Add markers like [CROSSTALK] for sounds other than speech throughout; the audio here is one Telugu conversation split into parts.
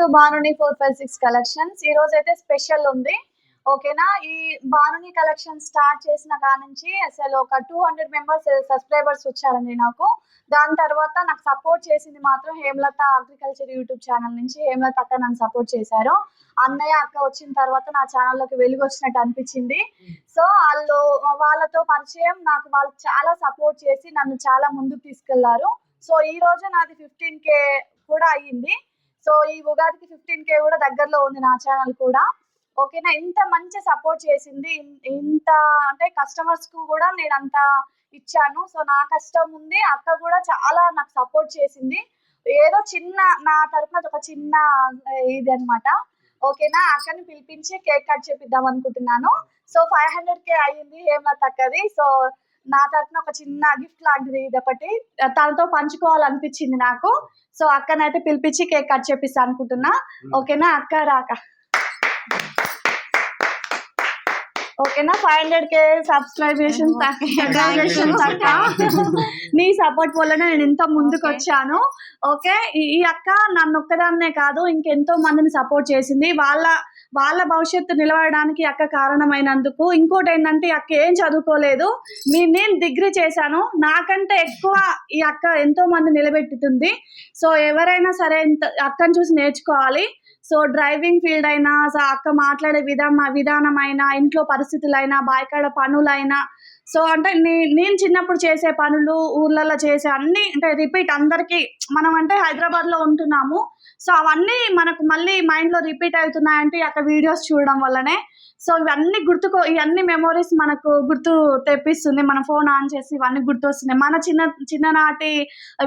టు బానుని ఫోర్ ఫైవ్ సిక్స్ కలెక్షన్స్. ఈ రోజు అయితే స్పెషల్ ఉంది. ఓకేనా? ఈ బానుని కలెక్షన్ స్టార్ట్ చేసిన కాడ నుంచి అసలు ఒక టూ హండ్రెడ్ మెంబర్స్ సబ్స్క్రైబర్స్ వచ్చారండి నాకు. దాని తర్వాత నాకు సపోర్ట్ చేసింది మాత్రం హేమలత అగ్రికల్చర్ యూట్యూబ్ ఛానల్ నుంచి హేమలత అక్క నన్ను సపోర్ట్ చేశారు. అన్నయ్య అక్క వచ్చిన తర్వాత నా ఛానల్లోకి వెలుగు వచ్చినట్టు అనిపించింది. సో వాళ్ళు వాళ్ళతో పరిచయం నాకు వాళ్ళు చాలా సపోర్ట్ చేసి నన్ను చాలా ముందుకు తీసుకెళ్ళారు. సో ఈ రోజు నాది ఫిఫ్టీన్ కే కూడా అయ్యింది. సో ఈ ఉగాదికి ఫిఫ్టీన్ కే కూడా దగ్గరలో ఉంది నా ఛానల్ కూడా. ఓకేనా ఇంత మంచి సపోర్ట్ చేసింది. ఇన్- ఇంత అంటే కస్టమర్స్కు కూడా నేను అంత ఇచ్చాను. సో నా కష్టం ఉంది. అక్క కూడా చాలా నాకు సపోర్ట్ చేసింది. ఏదో చిన్న నా తరపున ఒక చిన్న ఇది అన్నమాట. ఓకేనా అక్కని పిలిపించి కేక్ కట్ చేపిద్దాం అనుకుంటున్నాను. సో ఫైవ్ హండ్రెడ్ కే అయ్యింది హేమలత అక్కది. సో నా తరపున ఒక చిన్న గిఫ్ట్ లాంటిది ఇది ఒకటి. తనతో పంచుకోవాలనిపించింది నాకు. సో అక్కనైతే పిలిపించి కేక్ కట్ చేపిస్తా అనుకుంటున్నా. ఓకేనా? అక్క రాక. ఓకేనా? ఫైవ్ హండ్రెడ్ కే సబ్స్క్రైబేషన్ నీ సపోర్ట్ వల్లనే నేను ఇంత ముందుకు వచ్చాను. ఓకే? ఈ ఈ అక్క నన్ను ఒక్కదాన్నే కాదు ఇంకెంతో మందిని సపోర్ట్ చేసింది. వాళ్ళ వాళ్ళ భవిష్యత్తు నిలబడడానికి అక్క కారణమైనందుకు ఇంకోటి ఏంటంటే అక్క ఏం చదువుకోలేదు. మీ నేను డిగ్రీ చేశాను. నాకంటే ఎక్కువ ఈ అక్క ఎంతో మంది నిలబెట్టుతుంది. సో ఎవరైనా సరే అక్కను అక్కని చూసి నేర్చుకోవాలి. సో డ్రైవింగ్ ఫీల్డ్ అయినా సో అక్క మాట్లాడే విధానం విధానమైనా ఇంట్లో పరిస్థితులైనా బాయికాడ పనులైనా సో అంటే నే నేను చిన్నప్పుడు చేసే పనులు ఊర్లలో చేసే అన్ని అంటే రిపీట్ అందరికీ మనం అంటే హైదరాబాద్లో ఉంటున్నాము. సో అవన్నీ మనకు మళ్ళీ మైండ్లో రిపీట్ అవుతున్నాయంటే అక్కడ వీడియోస్ చూడడం వల్లనే. సో ఇవన్నీ గుర్తుకో ఇవన్నీ మెమోరీస్ మనకు గుర్తు తెప్పిస్తుంది. మన ఫోన్ ఆన్ చేసి ఇవన్నీ గుర్తొస్తున్నాయి మన చిన్న చిన్ననాటి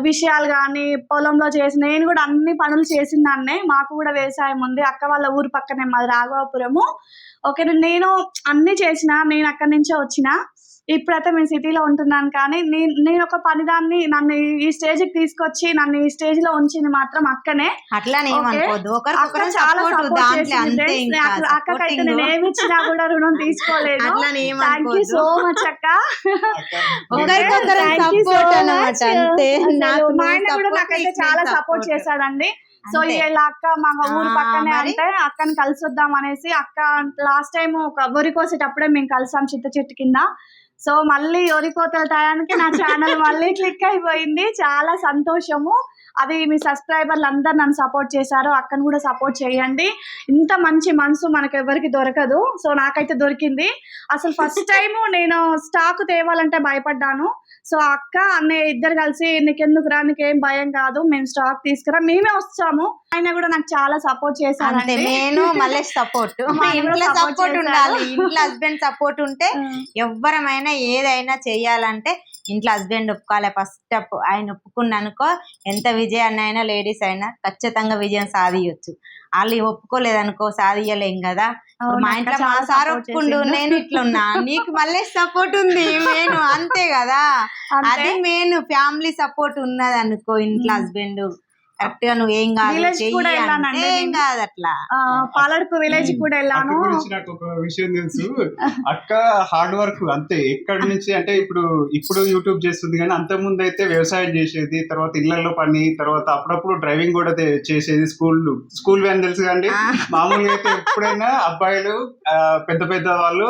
విషయాలు కానీ పొలంలో చేసి నేను కూడా అన్ని పనులు చేసిన దాన్నే మాకు కూడా వ్యవసాయం ఉంది. అక్క వాళ్ళ ఊరు పక్కనే మాది రాఘవాపురము. ఓకే నేను అన్ని చేసిన నేను అక్కడి నుంచే వచ్చిన ఇప్పుడైతే మేము సిటీలో ఉంటున్నాను కానీ నేను నేను ఒక పనిదాన్ని నన్ను ఈ స్టేజ్కి తీసుకొచ్చి నన్ను ఈ స్టేజ్లో ఉంచింది మాత్రం అక్కనే. అక్కకైతే. నేను ఏమి ఇచ్చినా కూడా రుణం తీసుకోలేదు. థ్యాంక్ యూ సో మచ్ అక్క. [LAUGHS] మా ఆయన కూడా నాకైతే చాలా సపోర్ట్. చేశాడండి. సో. ఇలా అక్క మా ఊరు పక్కనే? అంటే అక్కని కలిసి వద్దాం అనేసి అక్క లాస్ట్ టైం ఒక వరి కోసేటప్పుడే మేము కలిసాం చిత్త చెట్టు కింద. సో మళ్ళీ వరి టయానికి నా ఛానల్ మళ్ళీ క్లిక్ అయిపోయింది. చాలా సంతోషము. అది మీ సబ్స్క్రైబర్లు అందరు నన్ను సపోర్ట్ చేశారు అక్కను కూడా సపోర్ట్ చేయండి. ఇంత మంచి మనసు మనకు ఎవరికి దొరకదు. సో నాకైతే దొరికింది. అసలు ఫస్ట్ టైం నేను స్టాక్ తేవాలంటే భయపడ్డాను. సో అక్క అన్నయ్య ఇద్దరు కలిసి నీకెందుకు రా నీకేం భయం కాదు మేము స్టాక్ తీసుకురా మేమే వస్తాము. ఆయన కూడా నాకు చాలా సపోర్ట్ అంతే చేశారండి నేను మళ్ళీ సపోర్ట్. ఇంట్లో సపోర్ట్ చేశారు. ఉండాలి ఇంట్లో హస్బెండ్ సపోర్ట్ ఉంటే ఎవ్వరమైనా ఏదైనా చెయ్యాలంటే ఇంట్లో హస్బెండ్ ఒప్పుకోవాలి. ఫస్ట్ ఆయన ఒప్పుకున్న అనుకో ఎంత విజయాన్ని అయినా లేడీస్ అయినా ఖచ్చితంగా విజయం సాధియొచ్చు. వాళ్ళు ఒప్పుకోలేదనుకో సాధియలేం కదా. మా ఇంట్లో మా సార్ ఒప్పుకుండు. నేను ఇట్లున్నా. నీకు మళ్ళీ సపోర్ట్ ఉంది నేను అంతే కదా. అది మెయిన్ ఫ్యామిలీ సపోర్ట్ ఉన్నది అనుకో ఇంట్లో హస్బెండ్ కరెక్ట్గా నువ్వు ఏం కాదు ఏం అట్లా. విలేజ్ కూడా వెళ్ళాను. నాకు ఒక విషయం తెలుసు. [LAUGHS] అక్క హార్డ్ వర్క్ అంతే. ఎక్కడి నుంచి అంటే ఇప్పుడు ఇప్పుడు యూట్యూబ్ చేస్తుంది కానీ అంత ముందు అయితే వ్యవసాయం చేసేది తర్వాత ఇళ్ళలో పని తర్వాత అప్పుడప్పుడు డ్రైవింగ్ కూడా చేసేది స్కూల్ స్కూల్ వ్యాన్ తెలుసు కండి. మామూలుగా అయితే [LAUGHS] ఎప్పుడైనా అబ్బాయిలు పెద్ద పెద్ద వాళ్ళు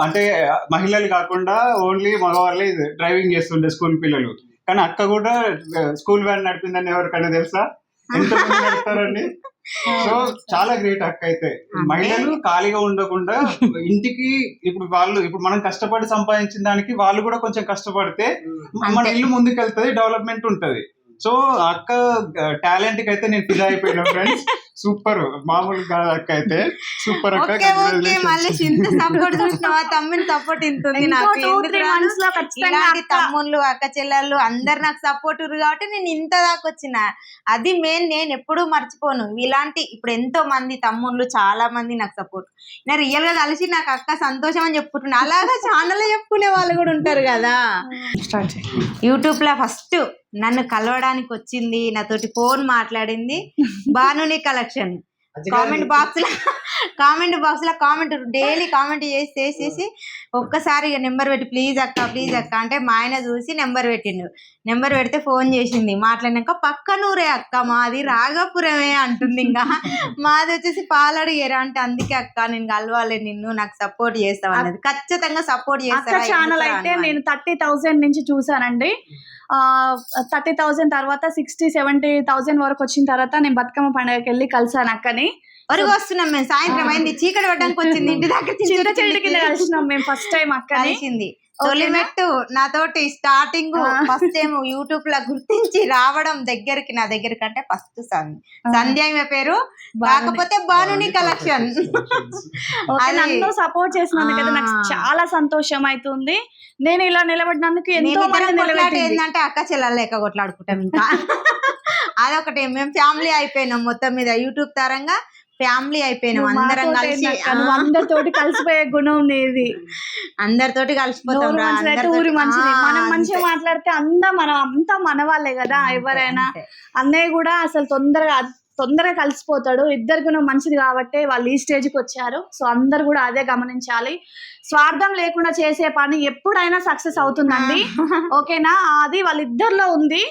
అంటే మహిళలు కాకుండా ఓన్లీ మగవాళ్ళే డ్రైవింగ్ చేస్తుండే స్కూల్ పిల్లలు. కానీ అక్క కూడా స్కూల్ వ్యాన్ నడిపిందని ఎవరికైనా తెలుసా? ఎంత నడుపుతారండి? [LAUGHS] సో చాలా గ్రేట్ అక్క అయితే. మహిళలు ఖాళీగా ఉండకుండా ఇంటికి ఇప్పుడు వాళ్ళు ఇప్పుడు మనం కష్టపడి సంపాదించిన దానికి వాళ్ళు కూడా కొంచెం కష్టపడితే మన. ఇల్లు ముందుకెళ్తది డెవలప్మెంట్ ఉంటది. సో అక్క టాలెంట్కి అయితే నేను ఫిదా అయిపోయినా ఫ్రెండ్స్. సూపర్. మామూలు అయితే సూపర్ అక్క. మళ్ళీ ఇంత సపోర్ట్ చూసినావా? తమ్ముని సపోర్ట్ ఇంత ఉంది ఇంకో నాకు. ఇలాంటి తమ్ముళ్ళు అక్క చెల్లెళ్ళు అందరు నాకు సపోర్ట్ కాబట్టి నేను ఇంత దాకా వచ్చిన. అది మెయిన్ నేను ఎప్పుడూ మర్చిపోను. ఇలాంటి ఇప్పుడు ఎంతో మంది తమ్ముళ్ళు చాలా మంది నాకు సపోర్ట్ నేను రియల్గా కలిసి నాకు అక్క సంతోషం అని చెప్పుకుంటున్నా. అలాగా ఛానల్ చెప్పుకునే వాళ్ళు కూడా ఉంటారు కదా. యూట్యూబ్లో ఫస్ట్ నన్ను కలవడానికి వచ్చింది నాతోటి ఫోన్ మాట్లాడింది బానుని కలెక్షన్. కామెంట్ బాక్స్లో కామెంట్ బాక్స్లో కామెంట్ డైలీ కామెంట్ చేసి చేసేసి ఒక్కసారి నెంబర్ పెట్టి ప్లీజ్ అక్క ప్లీజ్ అక్క. అంటే మా ఆయన చూసి నెంబర్ పెట్టిండు. నెంబర్ పెడితే ఫోన్ చేసింది. మాట్లాడినాక పక్కనూరే అక్క మాది రాఘపురమే అంటుంది ఇంకా. మాది వచ్చేసి పాలడిగేరా అంటే అందుకే అక్క నేను కలవాలి నిన్ను నాకు సపోర్ట్ చేస్తావు అన్నది ఖచ్చితంగా సపోర్ట్ అక్క చేస్తా ఛానల్ అయితే నేను థర్టీ థౌసండ్ నుంచి చూసానండి థర్టీ థౌసండ్ తర్వాత సిక్స్టీ సెవెంటీ థౌసండ్ వరకు వచ్చిన తర్వాత నేను బతుకమ్మ పండుగకి వెళ్ళి కలిసాను అక్కని. వరకు వస్తున్నాం మేము. సాయంత్రం అయింది. చీకటి పడ్డానికి వచ్చింది. ఇంటి దగ్గర చింత చెట్టు కింద కలిసినాం మేము ఫస్ట్ టైం కలిసింది. ఓకేనా? తొలిమెట్టు నాతోటి స్టార్టింగ్. ఫస్ట్ టైం యూట్యూబ్లో గుర్తించి రావడం దగ్గరికి నా దగ్గరికి అంటే ఫస్ట్ సంధ్య. ఈమె పేరు. కాకపోతే బానుని కలెక్షన్ నన్ను సపోర్ట్ చేసినందుకు నాకు. చాలా సంతోషం అవుతుంది నేను ఇలా నిలబడినందుకు ఎంతో మంది ఏంటంటే అక్క చెల్లెలు లెక్క కొట్లాడుకుంటాం ఇంకా. [LAUGHS] అదొకటి మేము ఫ్యామిలీ అయిపోయినాం మొత్తం మీద. యూట్యూబ్ తరంగా ఫ్యామిలీ అయిపోయినాం. అందరం కలిసి అందరితోటి కలిసిపోయే గుణం నీది. అందరితోటి కలిసిపోతాం ఊరి మంచిది. మనం మంచిగా. మాట్లాడితే అంతా మనం అంతా మన వాళ్ళే కదా ఎవరైనా. అన్నయ్య కూడా అసలు తొందరగా తొందరగా కలిసిపోతాడు. ఇద్దరు గుణం మంచిది కాబట్టి వాళ్ళు ఈ స్టేజ్కి వచ్చారు. సో అందరు కూడా అదే గమనించాలి. స్వార్థం లేకుండా చేసే పని ఎప్పుడైనా సక్సెస్ అవుతుందండి. ఓకేనా? అది వాళ్ళిద్దరిలో ఉంది.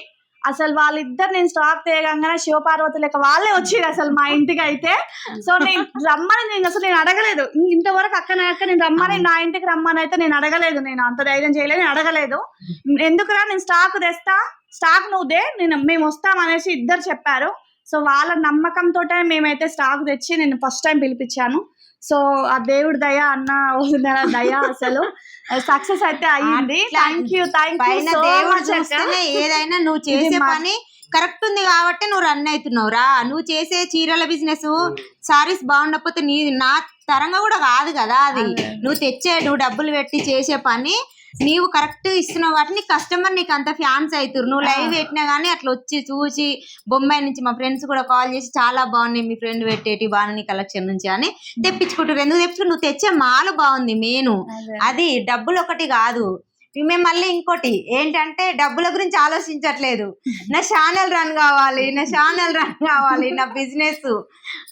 అసలు వాళ్ళిద్దరు నేను స్టాక్ తేగంగానే శివపార్వతి లెక్క వాళ్ళే వచ్చారు అసలు మా ఇంటికి అయితే [LAUGHS] సో నేను రమ్మని నేను అసలు నేను అడగలేదు. ఇంతవరకు అక్క నా అక్క నేను రమ్మని నా ఇంటికి రమ్మని అయితే నేను అడగలేదు. నేను అంత ధైర్యం చేయలేదు నేను అడగలేదు. [LAUGHS] ఎందుకురా నేను స్టాక్ తెస్తా? స్టాక్ నువ్వు దే నేను మేము వస్తాం అనేసి ఇద్దరు చెప్పారు. సో వాళ్ళ నమ్మకంతో మేమైతే స్టాక్ తెచ్చి నేను ఫస్ట్ టైం పిలిపించాను. సో ఆ దేవుడి దయ అన్న వదిన దయ అసలు. [LAUGHS] సక్సెస్ అయితే అయ్యింది. థ్యాంక్ యూ థ్యాంక్ యూ దేవుడు చూస్తేనే ఏదైనా నువ్వు చేసే పని కరెక్ట్ ఉంది కాబట్టి నువ్వు రన్ అవుతున్నావు. రా నువ్వు చేసే చీరల బిజినెస్ సారీస్ బాగుండకపోతే నీ నా తరంగా కూడా కాదు కదా అది. అదే. నువ్వు తెచ్చే నువ్వు డబ్బులు పెట్టి చేసే పని. నీవు కరెక్ట్ ఇస్తున్నావు కాబట్టి నీ కస్టమర్ నీకు అంత ఫ్యాన్స్ అవుతారు నువ్వు లైవ్ పెట్టినా కానీ అట్లా వచ్చి చూసి బొంబాయి నుంచి మా ఫ్రెండ్స్ కూడా కాల్ చేసి చాలా బాగున్నాయి మీ ఫ్రెండ్ పెట్టేటి బాగున్నాయి కలెక్షన్ నుంచి అని తెప్పించుకుంటారు ఎందుకు తెప్పించుకుంటారు నువ్వు తెచ్చే మాల బాగుంది మెయిన్. అది డబ్బులు ఒకటి కాదు. మేము మళ్ళీ ఇంకోటి ఏంటంటే డబ్బుల గురించి ఆలోచించట్లేదు. నా ఛానల్ రన్ కావాలి నా ఛానల్ రన్ కావాలి నా బిజినెస్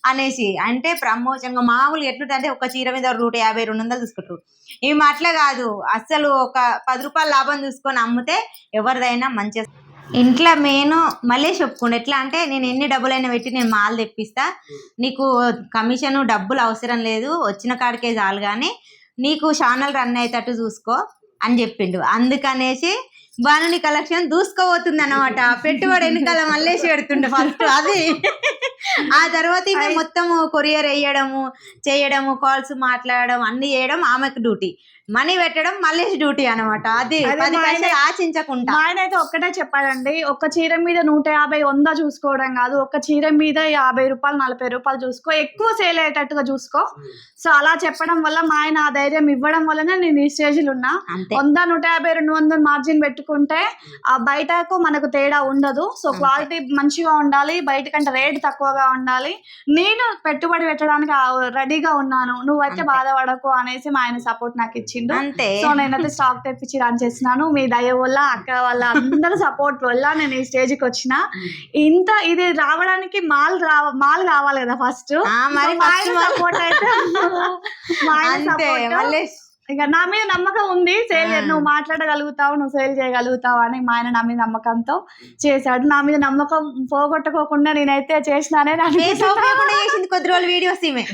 అనేసి. అంటే ప్రమోషన్ మామూలు ఎట్లుంటే ఒక చీర మీద నూట యాభై రెండు వందలు తీసుకుంటారు. ఇవి అట్లా కాదు. అసలు ఒక పది రూపాయలు లాభం చూసుకొని అమ్మితే ఎవరిదైనా మంచి ఇంట్లో మెయిన్ మళ్ళీ చెప్పుకోండి ఎట్లా అంటే నేను ఎన్ని డబ్బులైనా పెట్టి నేను మాల్ తెప్పిస్తా. నీకు కమిషన్ డబ్బులు అవసరం లేదు. వచ్చిన కాడికే చాలు కానీ నీకు ఛానల్ రన్ అయ్యేటట్టు చూసుకో. అని చెప్పిండు. అందుకనేసి బానుని కలెక్షన్ దూసుకోబోతుంది అనమాట పెట్టుబడి వెనకాల మల్లేసి పెడుతుండే ఫస్ట్ అది. ఆ తర్వాత ఇక మొత్తం కొరియర్ వేయడము చేయడము కాల్స్ మాట్లాడడం అన్ని చేయడం ఆమెకు డ్యూటీ. మనీ పెట్టడం మల్లేష్ డ్యూటీ అనమాట అది పది పైసలు ఆశించకుండా ఆయన అయితే ఒక్కటే చెప్పాడండి ఒక చీర మీద నూట యాభై వంద చూసుకోవడం కాదు ఒక చీర మీద యాభై రూపాయలు నలభై రూపాయలు చూసుకో ఎక్కువ సేల్ అయ్యేటట్టుగా చూసుకో. సో అలా చెప్పడం వల్ల మా ఆయన ఆ ధైర్యం ఇవ్వడం వల్లనే నేను ఈ స్టేజ్లో ఉన్నా. వంద నూట యాభై రెండు వందలు మార్జిన్ పెట్టుకుంటే ఆ బయటకు మనకు తేడా ఉండదు. సో క్వాలిటీ మంచిగా ఉండాలి బయట కంటే రేట్ తక్కువగా ఉండాలి. నేను పెట్టుబడి పెట్టడానికి రెడీగా ఉన్నాను. నువ్వైతే. బాధపడకు అనేసి మా ఆయన సపోర్ట్ నాకు ఇచ్చిండు అంతే. సో నేనైతే స్టాక్ తెప్పించి రన్ చేస్తున్నాను. మీ దయ వల్ల అక్క వాళ్ళ అందరి సపోర్ట్ వల్ల నేను ఈ స్టేజ్కి వచ్చిన. ఇంత ఇది రావడానికి మాల్ రావ మాల్ కావాలి కదా ఫస్ట్ మరి సపోర్ట్ అయితే అంతే. ఇక నా మీద నమ్మకం ఉంది. సేల్. నువ్వు మాట్లాడగలుగుతావు నువ్వు సేల్ చేయగలుగుతావు అని మా ఆయన నా మీద నమ్మకంతో చేశాడు. నా మీద నమ్మకం పోగొట్టుకోకుండా నేనైతే చేసినానే చేసింది కొద్ది రోజులు వీడియోస్ ఈమె.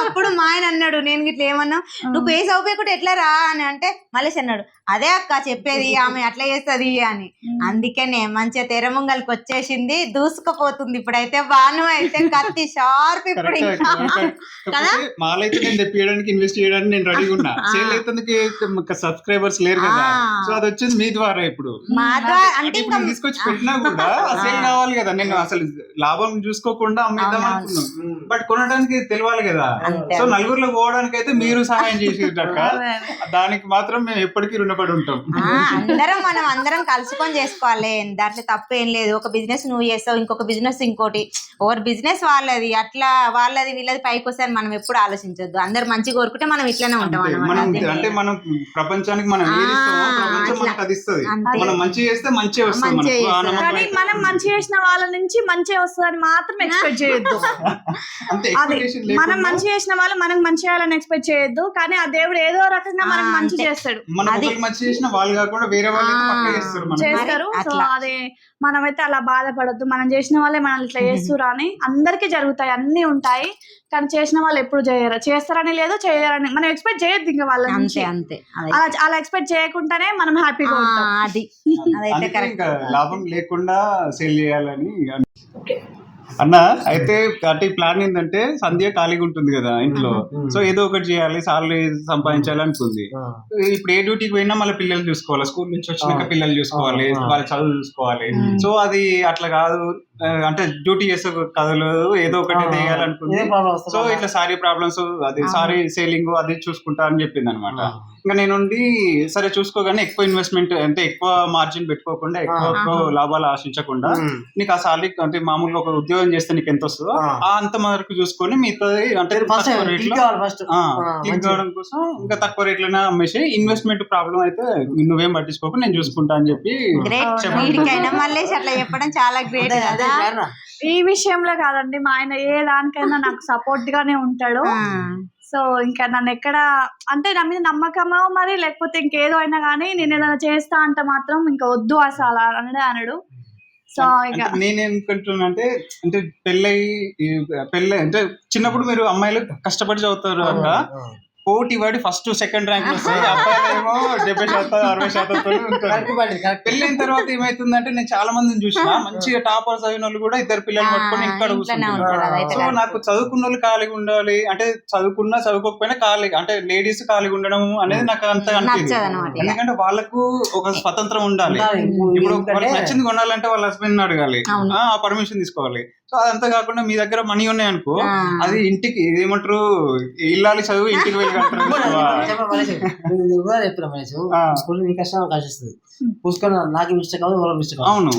అప్పుడు మా ఆయన అన్నాడు నేను ఇట్లా ఏమన్నా నువ్వు ఫేస్ అవుపేయకుండా ఎట్లా రా అని అంటే మళ్ళీ అన్నాడు. అదే అక్క చెప్పేది [LAUGHS] ఆమె అట్లా చేస్తుంది అని. అందుకనే మంచిగా తెరమంగల్కి వచ్చేసింది దూసుకుపోతుంది. ఇప్పుడైతే బాను అయితే కత్తి షార్ప్ [LAUGHS] ఇప్పుడు కరెక్ట్ ఇంకా. కాకపోతే మాల్ అయితే నేను తెప్పియడానికి ఇన్వెస్ట్ చేయడానికి నేను రెడీగా ఉన్నా. సేల్ అయితే సబ్స్క్రైబర్స్ లేరు కదా. సో అది వచ్చింది మీ ద్వారా ఇప్పుడు. మా ఉమ్, ద్వారా అంటే ఇంకా తీసుకొచ్చి పెట్టినా కూడా సేల్ కావాలి కదా. నేను అసలు లాభం చూసుకోకుండా అమ్మేద్దాం. అనుకున్నాను. బట్ కొనడానికి తెలియాలి కదా. సో నలుగురిలో పోవడానికి అయితే మీరు సహాయం [LAUGHS] అదే. దానికి మాత్రం మేము ఎప్పటికీ రుణపడి రుణపడి ఉంటాం. ఆ, అందరం మనం అందరం కలుసుకొని చేసుకోవాలి. దాంట్లో తప్పు ఏం లేదు. ఒక బిజినెస్ నువ్వు చేస్తావు ఇంకొక బిజినెస్ ఇంకోటి. ఎవరి బిజినెస్ వాళ్ళది. అట్లా వాళ్ళది వీళ్ళది పైకి వస్తే మనం ఎప్పుడు ఆలోచించొద్దు. అందరు మంచి కోరుకుంటే మనం ఇట్లానే ఉంటాం. అన్నమాట. అంటే మనం ప్రపంచానికి మనం మంచి చేస్తే మంచి వస్తుంది కానీ. మనం మంచి చేసిన వాళ్ళ నుంచి మంచి వస్తుందని మాత్రం ఎక్స్పెక్ట్ చేయొద్దు. [LAUGHS] అది మనం మంచి చేసిన వాళ్ళు మనకు మంచి చేయాలని ఎక్స్పెక్ట్ చేయొద్దు. కానీ ఆ దేవుడు ఏదో రకంగా మనకు మంచి. చేస్తాడు. మంచి చేసిన వాళ్ళు కాకుండా వేరే వాళ్ళు అయితే ఆ, పక్క చేస్తారు మనం చేస్తారు. సో అట్లా. అదే మనమైతే అలా బాధపడొద్దు. మనం చేసిన వాళ్ళే మనల్ని ఇట్లా చేస్తురా అని అందరికీ జరుగుతాయి. అన్ని ఉంటాయి. కానీ చేసిన వాళ్ళు ఎప్పుడు చేయరు. చేస్తారని లేదు చేయరని మనం ఎక్స్పెక్ట్ చేయొద్దు ఇంకా వాళ్ళ నుంచి. అంతే. అంతే అదే. అలా అలా ఎక్స్పెక్ట్ చేయకుండానే మనం హ్యాపీగా ఆ, ఉంటాం. అది. [LAUGHS] అదైతే అందుకే కరెక్ట్. ఇంకా లాభం లేకుండా సేల్ చేయాలని అన్న అయితే అంటే ప్లాన్ ఏంటంటే సంధ్య ఖాళీగా ఉంటుంది కదా ఇంట్లో. సో ఏదో ఒకటి చేయాలి సార్లు సంపాదించాలి అనుకుంది ఇప్పుడు ఏ డ్యూటీకి పోయినా మళ్ళీ పిల్లలు చూసుకోవాలి. స్కూల్ నుంచి వచ్చినాక. పిల్లలు చూసుకోవాలి. వాళ్ళ చదువు చూసుకోవాలి. సో అది అట్లా కాదు. అంటే డ్యూటీ చేసే కదలదు ఏదో ఒకటి చేయాలనుకుంది. సో ఇట్లా సారీ ప్రాబ్లమ్స్ అది. సారీ సేలింగ్ అది చూసుకుంటా అని చెప్పింది అనమాట ఇంకా నేను ఉండి సరే చూసుకోగానే ఎక్కువ ఇన్వెస్ట్మెంట్ అంటే ఎక్కువ మార్జిన్ పెట్టుకోకుండా ఎక్కువ లాభాలు ఆశించకుండా నీకు ఆ సాలరీ అంటే మామూలుగా ఒక ఉద్యోగం చేస్తే నీకు ఎంత వస్తుందో ఆ. అంత వరకు చూసుకొని మిగతాది అంటే క్లిక్ కావడం కోసం ఇంకా తక్కువ రేట్లోనే అమ్మేసి ఇన్వెస్ట్మెంట్ ప్రాబ్లం అయితే నువ్వేం పట్టించుకోకు నేను చూసుకుంటా అని చెప్పి గ్రేట్ చెప్పండి. చాలా గ్రేట్ కదా. ఈ విషయంలో కాదండి మా ఆయన ఏ దానికైనా నాకు సపోర్ట్ గానే ఉంటాడు. సో ఇంకా నన్ను ఎక్కడ అంటే నా మీద నమ్మకమో మరి? లేకపోతే ఇంకేదో అయినా కానీ నేను ఏదైనా చేస్తా అంటే మాత్రం ఇంకా వద్దు అసలు అనడే అనడు. సో ఇక నేనేమనుకుంటున్నా అంటే అంటే పెళ్ళై పెళ్ళై అంటే చిన్నప్పుడు మీరు అమ్మాయిలు కష్టపడి చదువుతారు అంట పోటీ పడి ఫస్ట్ సెకండ్ ర్యాంక్ వస్తాయి అబ్బాయిలేమో డెబ్బై శాతం అరవై [LAUGHS] ఉంటారు. పెళ్ళైన తర్వాత ఏమైతుందంటే నేను చాలా మందిని చూసిన. మంచిగా టాపర్స్ అయిన వాళ్ళు కూడా ఇద్దరు పిల్లలు పట్టుకొని ఇక్కడ సో. నాకు చదువుకున్న వాళ్ళు ఖాళీగా ఉండాలి. అంటే చదువుకున్నా చదువుకోకపోయినా ఖాళీ అంటే లేడీస్ ఖాళీగా ఉండడం అనేది నాకు అంత అనిపించింది. ఎందుకంటే వాళ్ళకు ఒక స్వతంత్రం ఉండాలి. ఇప్పుడు వాళ్ళకి నచ్చింది కొనాలంటే వాళ్ళ హస్బెండ్ అడగాలి. ఆ పర్మిషన్ తీసుకోవాలి. సో అదంతా కాకుండా మీ దగ్గర మనీ ఉన్నాయి అనుకో. అది ఇంటికి ఏమంటారు ఇల్లాలి చదువు ఇంటికి వెళ్ళి నాకు ఆశిస్తుంది పూసుకొని నాకు మిస్టేక్ అవ్వదు వాళ్ళ మిస్టేక్ అవును.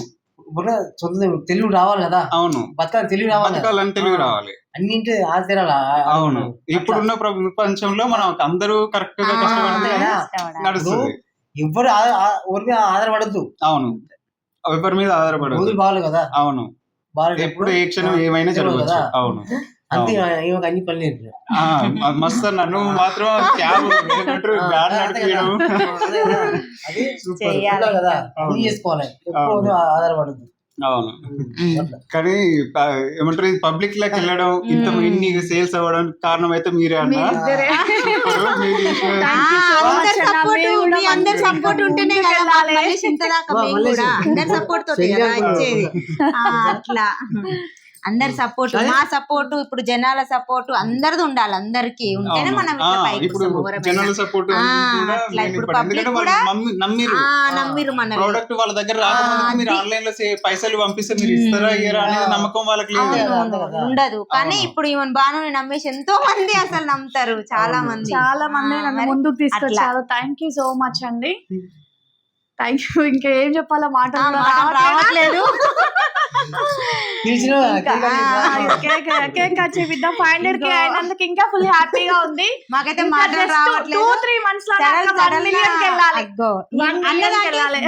సొంత తెలుగు రావాలి కదా. అవును. బతకాలి తెలుగు రావాలి. బతకాలని ఆ. రావాలి. అన్నింటి ఆది తీరాలి? అవును. ఇప్పుడున్న ప్ర- ప్రపంచంలో మనం అందరూ కరెక్ట్గా కష్టపడితే ఎవరు ఎవరి మీద ఆధారపడద్దు. అవును. ఎవరి మీద ఆధారపడదు బాగాలి కదా. అవును. ఎప్పుడు ఏ క్షణం ఏమైనా జరగవచ్చు. అవును. అంతే ఈమెకు అన్ని మస్తు అన్న నువ్వు మాత్రం క్యాబ్ సూపర్. కదా? చేసుకోవాలి ఎప్పుడు. ఆధారపడద్దు. అవును. కానీ ఏమంటారు పబ్లిక్లోకి వెళ్ళడం ఇంత ఇన్ని సేల్స్ అవ్వడం కారణం అయితే మీరే [LAUGHS] అన్న? అందరి. సపోర్ట్ ఉంటేనే కదా అందరి సపోర్ట్ తోటి. ఇచ్చేది. [LAUGHS] అట్లా. అందరి సపోర్ట్ మా సపోర్ట్ ఇప్పుడు జనాల సపోర్ట్ అందరిది ఉండాలి అందరికి. ఉంటేనే. మనం ఇప్పుడు. జనాల సపోర్ట్ అట్లా ఇప్పుడు కూడా నమ్మిరు. మనల్ని. ప్రోడక్ట్ వాళ్ళ దగ్గర రాకముందు మీరు. ఆన్లైన్లో పైసలు పంపిస్తే మీరు ఇస్తారా అనేది నమ్మకం వాళ్ళకి లేదు. ఉండదు. కానీ. ఇప్పుడు ఈవెన్ బాను నమ్మేసి ఎంతో మంది అసలు నమ్ముతారు చాలా. మంది. చాలా మంది ముందుకు తీసుకొచ్చారు. థ్యాంక్ యూ సో మచ్ అండి. థ్యాంక్ యూ ఇంకా ఏం చెప్పాలో మాటలు రావట్లేదు. పిలిచిన ఇంకా, ఆ, కేక్ కేక్ కట్ చేపిద్దాం. ఫైవ్ హండ్రెడ్ కే అయినందుకు ఇంకా ఫుల్ హ్యాపీగా ఉంది. మాకైతే టూ త్రీ మంత్స్లో వెళ్ళాలి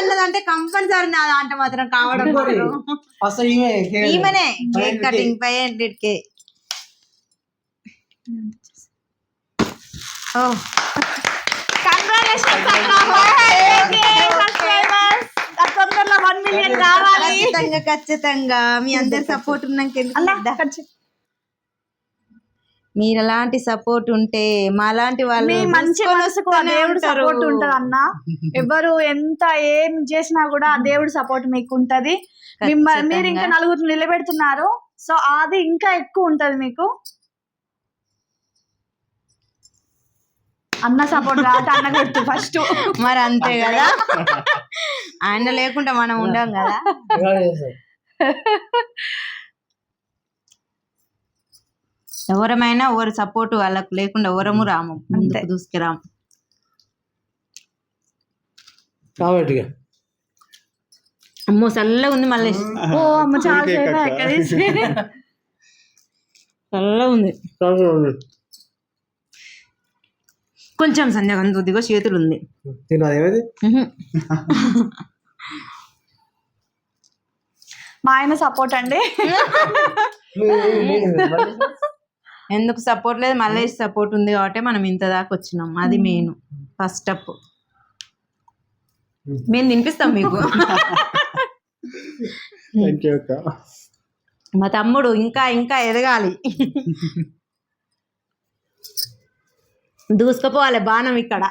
అన్నదంటే కంపల్సరీ నా దాంట్లో మాత్రం కావడం ఈమెనే cake cutting five hundred K ఓ. కంగ్రాచులేషన్స్ తొందరలో వన్ మిలియన్ కావాలి ఖచ్చితంగా ఖచ్చితంగా మీ అందరి సపోర్ట్ ఉన్నాక ఎందుకు. మీరు అలాంటి సపోర్ట్ ఉంటే మా లాంటి వాళ్ళు మంచి మనసుకు దేవుడు. సపోర్ట్ ఉంటది అన్న ఎవరు ఎంత ఏం చేసినా కూడా ఆ దేవుడు సపోర్ట్ మీకు ఉంటది మీరు ఇంకా. నలుగురు నిలబెడుతున్నారు సో అది ఇంకా ఎక్కువ ఉంటది మీకు అన్న సపోర్ట్ కాబట్టి అన్న పెడుతు ఫస్ట్ మరి అంతే కదా? ఆయన లేకుండా మనం ఉండం కదా? ఎవరమైనా ఎవరి సపోర్ట్ వాళ్ళకు లేకుండా ఎవరము రాము ముందుకు దూసుకురాము. కాబట్టి అమ్మో చల్లగా ఉంది మళ్ళీ. ఓ అమ్మ చాలా చల్లగా ఉంది. కొంచెం సంధ్య అంత కొద్దిగా చేతులు ఉంది. మా ఆయన సపోర్ట్ అండి. ఎందుకు సపోర్ట్ లేదు? మళ్ళీ సపోర్ట్ ఉంది కాబట్టి మనం ఇంత దాకా వచ్చినాం. అది మెయిన్ ఫస్ట్ స్టెప్ మేము తినిపిస్తాం మీకు. మా తమ్ముడు ఇంకా ఇంకా ఎదగాలి. [LAUGHS] దూసుకుపోవాలి బాణం ఇక్కడ.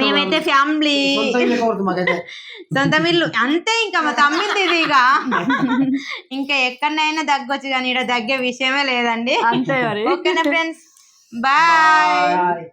మేమైతే ఫ్యామిలీ. సొంత ఇల్లు అంతే ఇంకా మా తమ్మింది ఇది ఇక. ఇంకా ఎక్కడైనా దగ్గొచ్చు కానీ ఇక్కడ దగ్గే విషయమే లేదండి. అంతే ఓకేనా ఫ్రెండ్స్? బాయ్.